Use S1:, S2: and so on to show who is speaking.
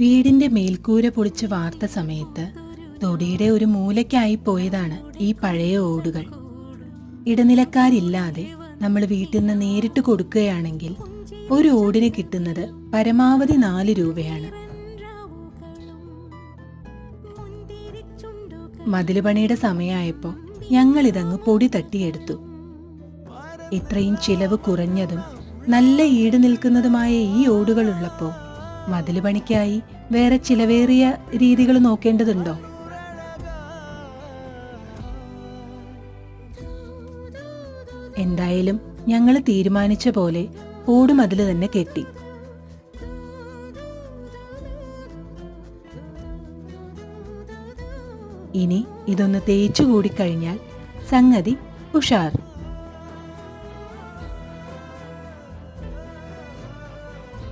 S1: വീടിന്റെ മേൽക്കൂര പൊളിച്ച് വാർത്ത സമയത്ത് തൊടിയുടെ ഒരു മൂലയ്ക്കായി പോയതാണ് ഈ പഴയ ഓടുകൾ. ഇടനിലക്കാരില്ലാതെ നമ്മൾ വീട്ടിൽ നിന്ന് നേരിട്ട് കൊടുക്കുകയാണെങ്കിൽ ഒരു ഓടിന് കിട്ടുന്നത് പരമാവധി നാല് രൂപയാണ്. മതിൽ പണിയുടെ സമയമായപ്പോൾ ഞങ്ങൾ ഇതങ്ങ് പൊടി തട്ടിയെടുത്തു. ഇത്രയും ചിലവ് കുറഞ്ഞതും നല്ല ഈട് നിൽക്കുന്നതുമായ ഈ ഓടുകൾ മതിൽ പണിക്കായി വേറെ ചിലവേറിയ രീതികൾ നോക്കേണ്ടതുണ്ടോ? എന്തായാലും ഞങ്ങൾ തീരുമാനിച്ച പോലെ ഓടുമതിൽ തന്നെ കെട്ടി. ഇനി ഇതൊന്ന് തേച്ചു കൂടിക്കഴിഞ്ഞാൽ സംഗതി ഉഷാർ.